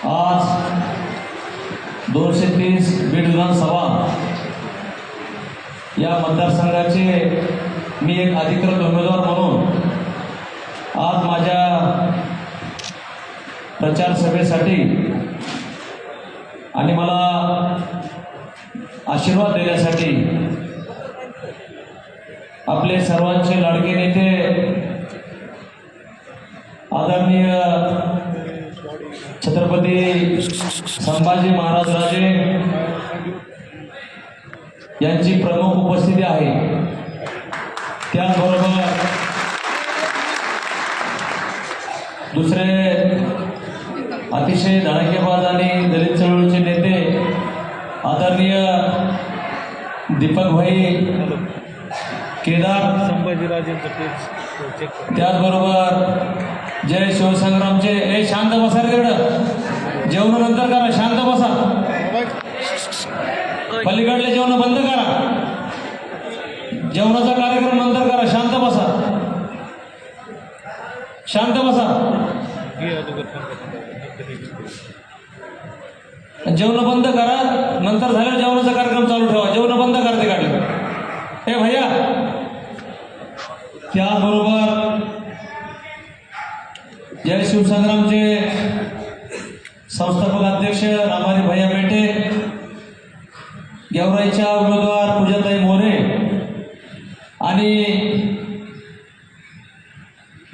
आज दोनशे तीस बीड विधानसभा या मतदारसंघाचे मी एक अधिकृत उमेदवार म्हणून आज माझ्या प्रचार सभेसाठी आणि मला आशीर्वाद देण्यासाठी आपले सर्वांचे लाडके नेते आदरणीय छत्रपती संभाजी महाराज राजे यांची प्रमुख उपस्थिती आहे त्याचबरोबर दुसरे अतिशय धडाकेबाज आणि दलित चळवळीचे नेते आदरणीय दीपकभाई केदार संभाजीराजेंचं पेज चेक करा. त्याचबरोबर जय शिवसंग्रामचे. ए शांत बसा रे तिकडं जेवण नंतर करा शांत बसा. पलीकडले जेवण बंद करा. जेवणाचा कार्यक्रम नंतर करा शांत बसा. शांत बसा. जेवण बंद करा नंतर झाल्यावर जेवणाचा कार्यक्रम चालू ठेवा जेवण बंद करते काढले हे भैया त्याचबरोबर जय शिवसंग्रामचे संस्थापक अध्यक्ष रामारी भैया बेटे गेवराईच्या उमेदवार पूजाताई मोरे. आणि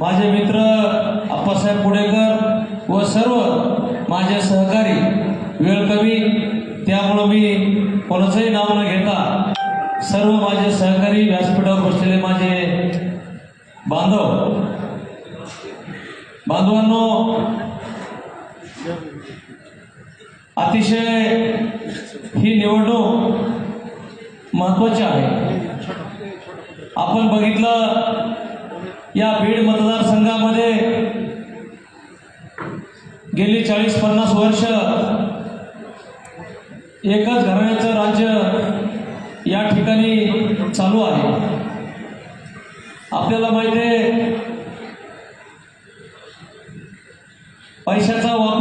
माझे मित्र अप्पासाहेब पुणेकर व सर्व माझे सहकारी वेळ कमी त्यामुळं मी कोणाचंही नाव न घेता सर्व माझे सहकारी व्यासपीठावर बसलेले माझे बांधव. बांधवांनो अतिशय ही निवडणूक महत्त्वाचे आहे. आपण बघितलं या बीड मतदारसंघामध्ये गेली चाळीस पन्नास वर्ष एकाच घराण्याचं राज्य या ठिकाणी चालू आहे. आपल्याला माहिती आहे पैशाचा वापर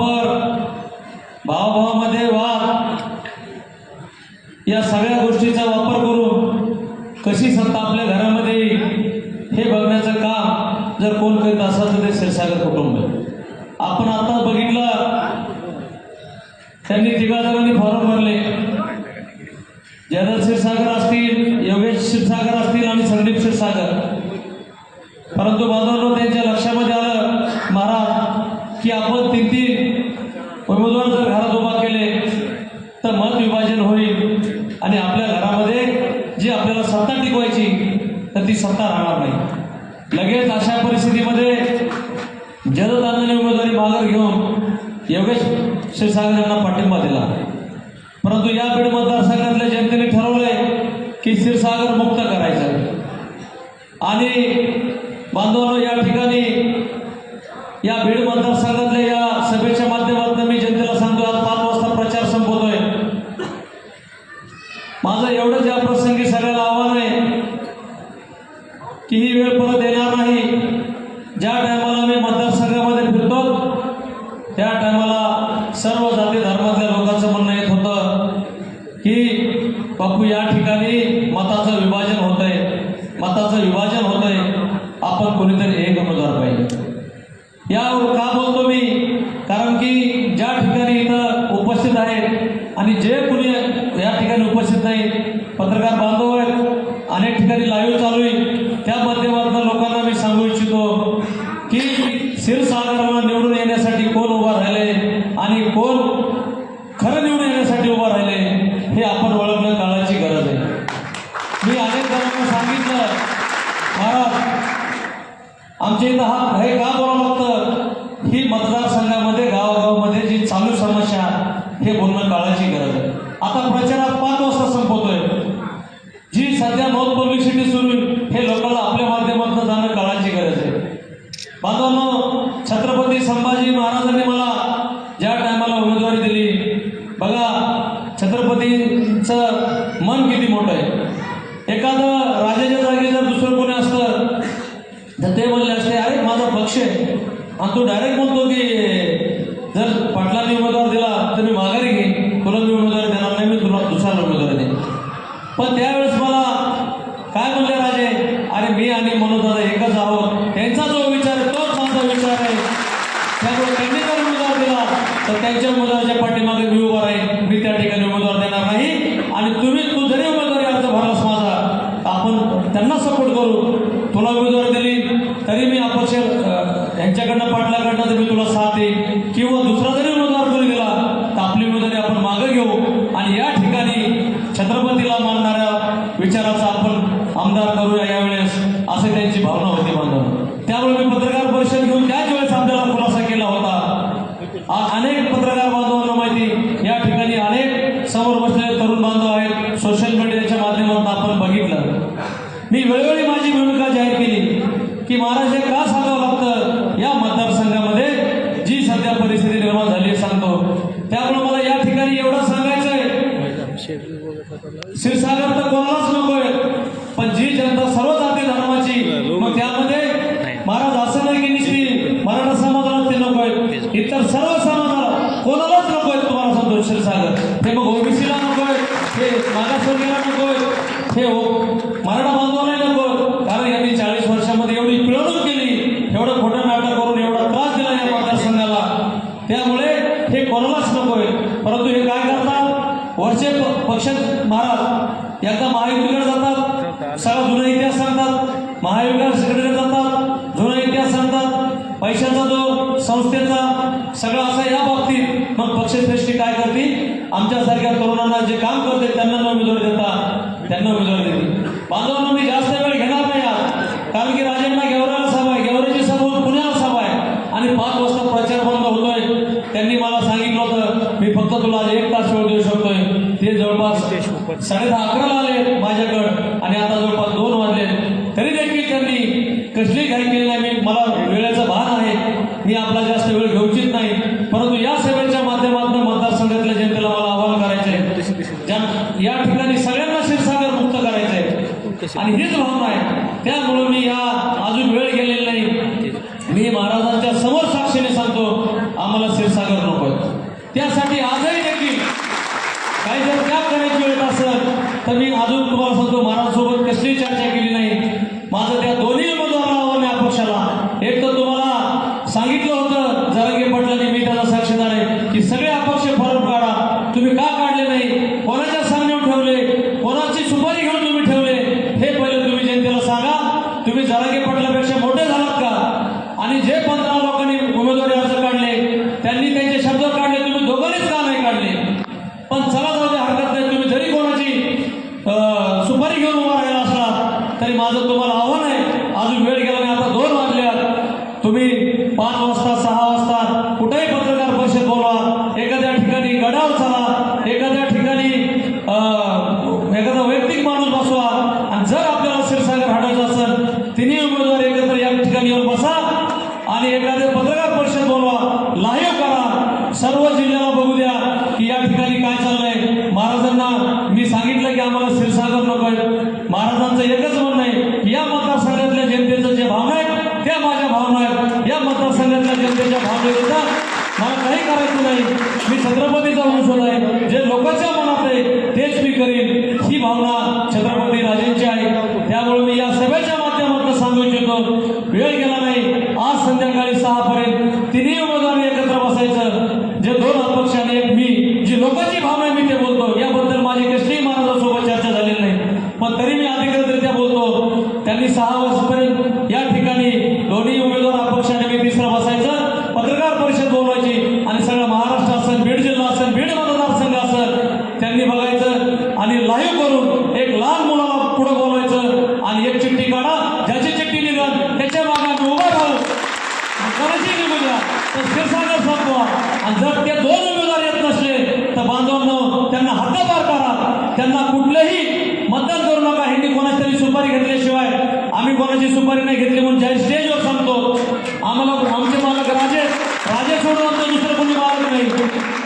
जयदत्त क्षीरसागर असतील योगेश क्षीरसागर असतील आणि संदीप क्षीरसागर. परंतु बांधवांनो त्यांच्या लक्षामध्ये आलं महाराज की आपण तीन तीन उमेदवार जर घरात उभा केले तर मत विभाजन होईल. आणि आपल्या घरामध्ये जी आपल्याला सत्ता टिकवायची तर ती सत्ता राहणार नाही. लगेच अशा परिस्थितीमध्ये जलदानाने उमेदवारी माघार घेऊन योगेश क्षीरसागर यांना पाठिंबा दिला. परंतु या बीड मतदारसंघातल्या जनतेने ठरवलंय की क्षीरसागर मुक्त करायचं. आणि बांधवांनो या ठिकाणी या बीड मतदारसंघात या सभेच्या माध्यमातून मी जनतेला सांगतो आज पाच वाजता प्रचार संपवतोय माझं एवढंच या प्रसंगी सगळ्याला आव्हान आहे की ही वेळ परत येणार नाही ज्या टायमाला आम्ही मतदारसंघामध्ये फिरतो त्या टायमाला सर्व जाती धर्मातल्या लोकांचं म्हणणं येत होतं की बापू या ठिकाणी मताचं विभाजन होतंय मताचं विभाजन होतंय आपण कोणीतरी एक उमेदवार पाहिजे यावर का बोलतो मी कारण की ज्या ठिकाणी इथं उपस्थित आहेत आणि जे कुणी या ठिकाणी उपस्थित नाही पत्रकार बांधव आहेत अनेक ठिकाणी लाईव्ह चालू आहे. त्या माध्यमातून लोकांना मी सांगू इच्छितो की क्षीरसागराला निवडून येण्यासाठी कोण उभा राहिले आणि कोण खरं निवडून येण्यासाठी उभा राहिले हे आपण ओळखणं काळाची गरज आहे. मी अनेक जणांना सांगितलं महाराज आमच्या इथं हा हे का बोलावं लागतं? ही मतदारसंघामध्ये गावागावामध्ये जी चालू समस्या हे बोलणं काळाची गरज आहे. आता प्रचारात पाच वाजता संपवतोय जी सध्या नॉन पब्लिसिटी सुरू हे लोकांना आपल्या माध्यमातून जाणं काळाची गरज आहे. बांधवांनो छत्रपती संभाजी महाराजांनी मला ज्या टायमाला उमेदवारी दिली बघा छत्रपतींचं मन किती मोठं आहे. एखादं राजाच्या जागी जर दुसरं कोणी असतं तर ते म्हणले असते अरे माझा पक्ष आहे. आणि तू डायरेक्ट म्हणतो की जर पाटलांनी उमेदवार दिला तुम्ही माघारी घे. तुला मी उमेदवारी देणार नाही मी तुला दुसऱ्याला उमेदवारी देईन. पण त्यावेळेस मला काय म्हणले राजे? अरे मी आणि मनोदादा एकच आहोत. त्यांचा जो विचार आहे तोच माझा विचार आहे. त्यामुळे त्यांनी जर उमेदवार दिला तर त्यांच्या उमेदवाराच्या पाठीमागे मी उभा राहील मी त्या ठिकाणी उमेदवार देणार नाही. आणि तुम्ही तू जरी उमेदवारी अर्ज भरलास माझा आपण त्यांना सपोर्ट करू. तुला उमेदवार दिली तरी मी अपक्ष यांच्याकडनं पाठलाकडनं तर मी तुला साथ देईन. किंवा दुसरा आमदार करूया यावेळेस असे त्यांची भावना होती बांधव त्यामुळे मी पत्रकार परिषद घेऊन त्याच वेळेस आपल्याला खुलासा केला होता. अनेक पत्रकार बांधवांना माहिती या ठिकाणी अनेक समोर बसलेले तरुण बांधव आहेत. सोशल मीडियाच्या माध्यमातून आपण बघितलं. मी वेळोवेळी माझी भूमिका जाहीर केली की महाराज हे का सांगावं लागतं? या मतदारसंघामध्ये जी सध्या परिस्थिती निर्माण झाली आहे सांगतो. त्यामुळे मला या ठिकाणी एवढं सांगायचं आहे क्षीरसागर तर कोणालाच नकोय पण जी जनता सर्व जाती धर्माची मग त्यामध्ये महाराज असं नाही की नुसती मराठा समाजाला ते नकोय इतर सर्व समाजाला कोणालाच नकोय तुम्हाला सांगतो क्षीरसागर ते मग ओबीसीला नकोय हे मागासवर्गीयाला नकोय हे ओ- मराठा बांधवाला नको कारण यांनी चाळीस वर्षामध्ये एवढी पिळवणूक केली एवढं खोटं नाटक करून एवढा त्रास दिला या मतदारसंघाला त्यामुळे हे कोणालाच नकोय परंतु हे काय करतात वरचे प- पक्ष महाराज एकदा महायुतीकडे जातात सगळा जुना इतिहास सांगतात महाविकासकडे जातात जुना इतिहास सांगतात पैशाचा जो संस्थेचा सगळं असं या बाबतीत मग पक्षश्रेष्ठी काय करतील आमच्यासारख्या तरुणांना जे काम करते त्यांना न उमेदवारी देता त्यांना उमेदवारी देते बांधवांना मी जास्त वेळ घेणार नाही आज कारण की राजांना गेवराला सभा आहे गेवराची सभा पुण्याला सभा आहे. आणि पाच वाजता प्रचार बंद होतोय. त्यांनी मला सांगितलं होतं मी फक्त तुला आज एक तास वेळ देऊ शकतोय. ते जवळपास साडे दहा अकराला आले माझ्याकडं आणि आता जवळपास दोन वाजले. तरी देखील त्यांनी कसली घाई केली नाही. मी मला वेळेचं भान आहे. मी आपला जास्त वेळ घेऊचित नाही. परंतु या सभेच्या माध्यमातून मतदारसंघातल्या जनतेला मला आवाहन करायचं आहे ज्या- या ठिकाणी सगळ्यांना क्षीरसागर मुक्त करायचं आहे आणि हीच भावना आहे त्यामुळे मी या अजून वेळ गेलेला नाही मी महाराजांच्या समोर साक्षीने सांगतो आम्हाला क्षीरसागर नकोय त्यासाठी आजही देखील काही जर त्याग करायची वेळ असेल तर मी अजून तुम्हाला सांगतो महाराजांसोबत कसली चर्चा केली नाही माझं त्या दोन्ही उमेदवाराला आव्हान आहे अपक्षाला एक तर तुम्हाला सांगितलं होतं जरांगे पाटलांनी मी त्याला साक्षीदार आहे की सगळे अपक्ष फॉर्म काढा तुम्ही का काढले नाही कोणाच्या सांगण्यावर ठेवले कोणाची सुपारी घेऊन तुम्ही ठेवले हे पहिले तुम्ही जनतेला सांगा तुम्ही जरांगे पाटलापेक्षा मोठे झालात का आणि जे पंधरा लोकांनी उमेदवारी अर्ज काढले त्यांनी त्यांचे शब्द काढले तुम्ही दोघांनीच का नाही काढले समाजामध्ये हरकत नाही. तुम्ही जरी कोणाची सुपारी घेऊन उभा राहिला असला तरी माझं तुम्हाला आव्हान आहे. अजून वेळ गेला नाही आता दोन वाजल्यात तुम्ही पाच वाजता सहा वाजता कुठेही पत्रकार परिषद बोलवा. एखाद्या ठिकाणी गडावर चला. एखाद्या ठिकाणी एखादा वैयक्तिक माणूस बसवा. आणि जर आपल्याला क्षीरसागर हटवायचं असेल तिन्ही उमेदवार एकत्र या ठिकाणी येऊन बसा. आणि एखादे पत्रकार परिषद बोलवा लाईव्ह करा सर्व जिल्ह्याला बघू द्या की या ठिकाणी काय चाललंय महाराजांना मी सांगितलं की आम्हाला क्षीरसागर नकोय महाराजांचं एकच म्हणणं आहे की या मतदारसंघातल्या जनतेचं जे भावना आहेत त्या माझ्या भावना आहेत या मतदारसंघातल्या जनतेच्या भावनेचा मला काही करायचं नाही मी छत्रपतीचा वंशज आहे जे लोकांच्या मनात आहे तेच मी करीन ही भावना छत्रपती राजेंची आहे त्यामुळे मी या सभेच्या माध्यमातून सांगू इच्छितो वेळ गेला नाही आज संध्याकाळी सहा पर्यंत तिन्ही उमेदवारांनी एकत्र बसायचं जे दोन अपक्ष आणि एक मी जी लोकांची भावना आहे मी ते बोलतो याबद्दल माझी कसलीही महाराजांसोबत चर्चा झालेली नाही पण तरी मी अधिकृतरित्या बोलतो त्यांनी सहा वर्षापर्यंत या ठिकाणी दोन्ही उमेदवार अपक्ष आणि मी तिसरा बसायचं पत्रकार परिषद बोलवायची आणि सगळं महाराष्ट्र असेल बीड जिल्हा असेल बीड मतदारसंघ असेल त्यांनी बघायचं आणि लाईव्ह करून एक लहान मुलाला पुढे बोलवायचं आणि एक चिठ्ठी काढा ज्याची चिठ्ठी निघत त्याच्यामागे आम्ही उभा राहू कोणाची निघू द्या तर क्षीरसागर संपवा आणि जर ते दोन उमेदवार येत नसले तर बांधवांनो त्यांना हद्दपार करा त्यांना कुठलंही मतदान करू नका. ह्यांनी कोणाची तरी सुपारी घेतल्याशिवाय आम्ही कोणाची सुपारी नाही घेतली म्हणून ज्या स्टेजवर सांगतो. आम्हाला आमचे मालक राजे राजे सोडून आमचं दुसरं कोणी मालक नाही.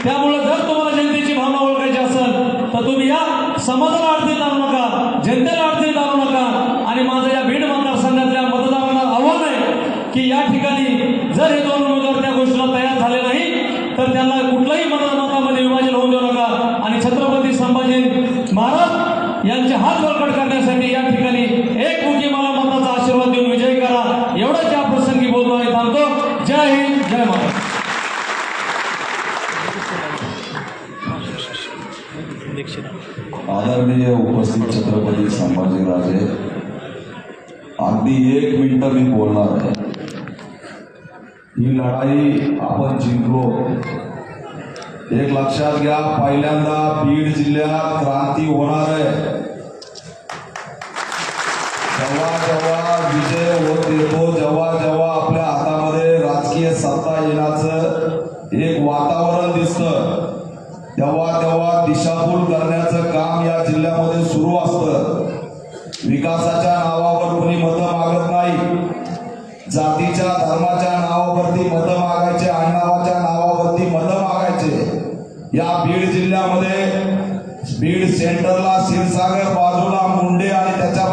त्यामुळे जर तुम्हाला जनतेची भावना ओळखायची असेल तर तुम्ही या समाजाला अडचणीत आणू नका जनतेला अडचणीत आणू नका. आणि माझं या बीड मतदारसंघातल्या मतदारांना आव्हान आहे की या ठिकाणी जर हे दोन उमेदवार त्या गोष्टीला तयार झाले नाही तर त्यांना कुठलाही मतदानामध्ये विभाजन होऊ देऊ नका. आणि छत्रपती संभाजी हात बळकट करण्यासाठी या ठिकाणी एक मुखी मला मताचा आशीर्वाद देऊन विजय करा. एवढंच या प्रसंगी बोलतो आणि थांबतो. जय हिंद जय महाराज आदरणीय उपस्थित छत्रपती संभाजी राजे अगदी एक मिनिटं मी बोलणार आहे. ही लढाई आपण जिंकलो. एक लक्षात घ्या पहिल्यांदा बीड जिल्ह्यात क्रांती होणार आहे. काम या जिल्ह्यामध्ये सुरू असत. विकासाच्या नावावर कोणी मत मागत नाही. जातीच्या धर्माच्या नावावरती मतं मागायचे आडनावाच्या नावावरती मतं मागायचे. या बीड जिल्ह्यामध्ये बीड सेंटरला शिरसागर बाजूला मुंडे आणि त्याच्या